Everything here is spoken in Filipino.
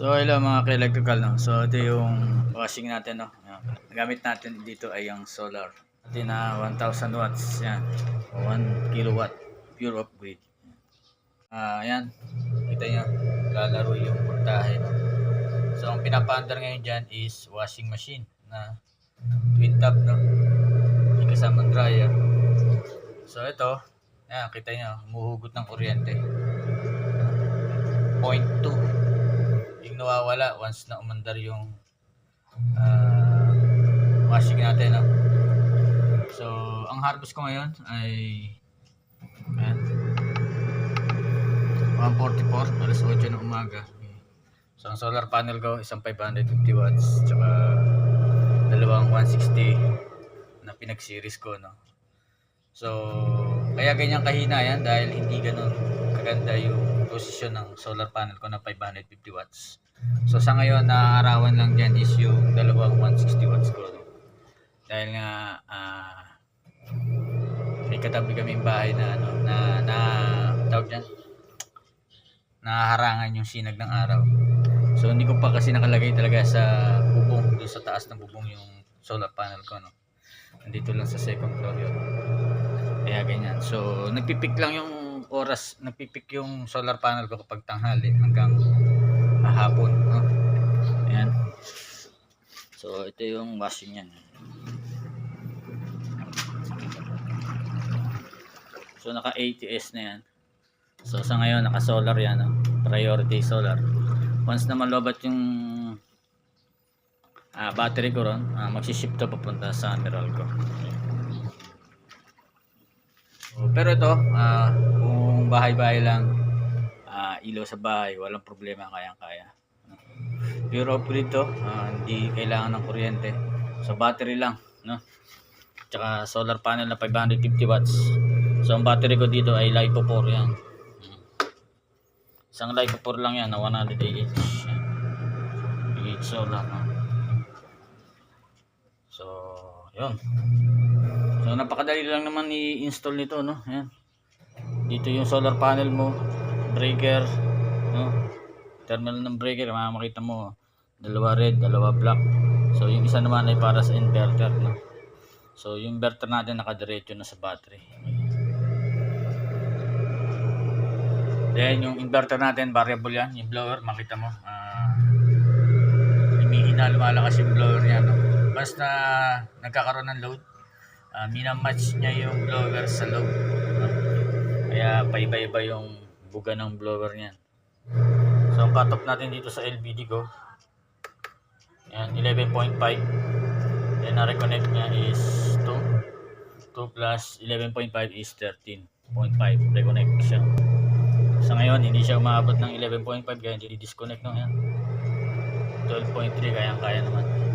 So hello mga ka-electrical no. So ito yung washing natin no. Ayan. Gamit natin dito ay yung solar. Ito na 1000 watts yan. O 1 kilowatt pure off grid. Ah, ayan. Kita niyo lalaro yung voltahe no. So ang pinapaandar ngayon diyan is washing machine na twin tap no. May kasamang dryer. So ito, ayan, kita niyo, humuhugot ng kuryente. 0.2 yung nawawala once na umandar yung ah, washing natin no? so ang harvest ko ngayon ay ayan, 144 alas 8 ng umaga so ang solar panel ko isang 550 watts tsaka dalawang 160 na pinag series ko no so kaya ganyan kahina yan dahil hindi ganun kaganda yung posisyon ng solar panel ko na 550 watts So sa ngayon, naaarawan lang dyan is yung dalawang 160 watts ko. Dahil nga, ah, may katabi kaming bahay na, ano, na, na, tawag dyan, naharangan yung sinag ng araw. So hindi ko pa kasi nakalagay talaga sa bubong, doon sa taas ng bubong yung solar panel ko. No? Nandito lang sa second floor yun. Kaya ganyan. So nagpipik lang yung oras, nagpipik yung solar panel ko kapag tanghali hanggang hapon. No? Ayan. So, ito yung washing yan. So, naka ATS na yan. So, sa ngayon, naka solar yan. No? Priority solar. Once na malobat yung ah, battery ko ron, ah, magsiship to papunta sa mineral ko. Pero ito, kung bahay-bahay lang, ah, ilaw sa bahay, walang problema, kayang-kaya. Pure off grid to, ah, hindi kailangan ng kuryente. So battery lang, no? Tsaka solar panel na 550 watts. So ang battery ko dito ay LiPo 4 yan. Isang LiPo 4 lang yan na 100 AH. PH solar, no? So, yun. So napakadali lang naman i-install nito, no? Yan. Dito yung solar panel mo, breaker, no? Terminal ng breaker, makikita mo, dalawa red, dalawa black. So, yung isa naman ay para sa inverter, no? So, yung inverter natin nakadiretso na sa battery. Then, yung inverter natin, variable yan. Yung blower, makita mo, ah, humihina, lumalakas yung blower niya, no? Basta nagkakaroon ng load, ah, minamatch niya yung blower sa load. Kaya, paiba-iba yung buga ng blower niyan. So, ang cutoff natin dito sa LVD ko, yan, 11.5. Then, na-reconnect niya is 2. 2 plus 11.5 is 13.5. Reconnect siya. Sa ngayon, hindi siya umabot ng 11.5 kaya hindi disconnect no yan. 12.3 kaya kaya naman.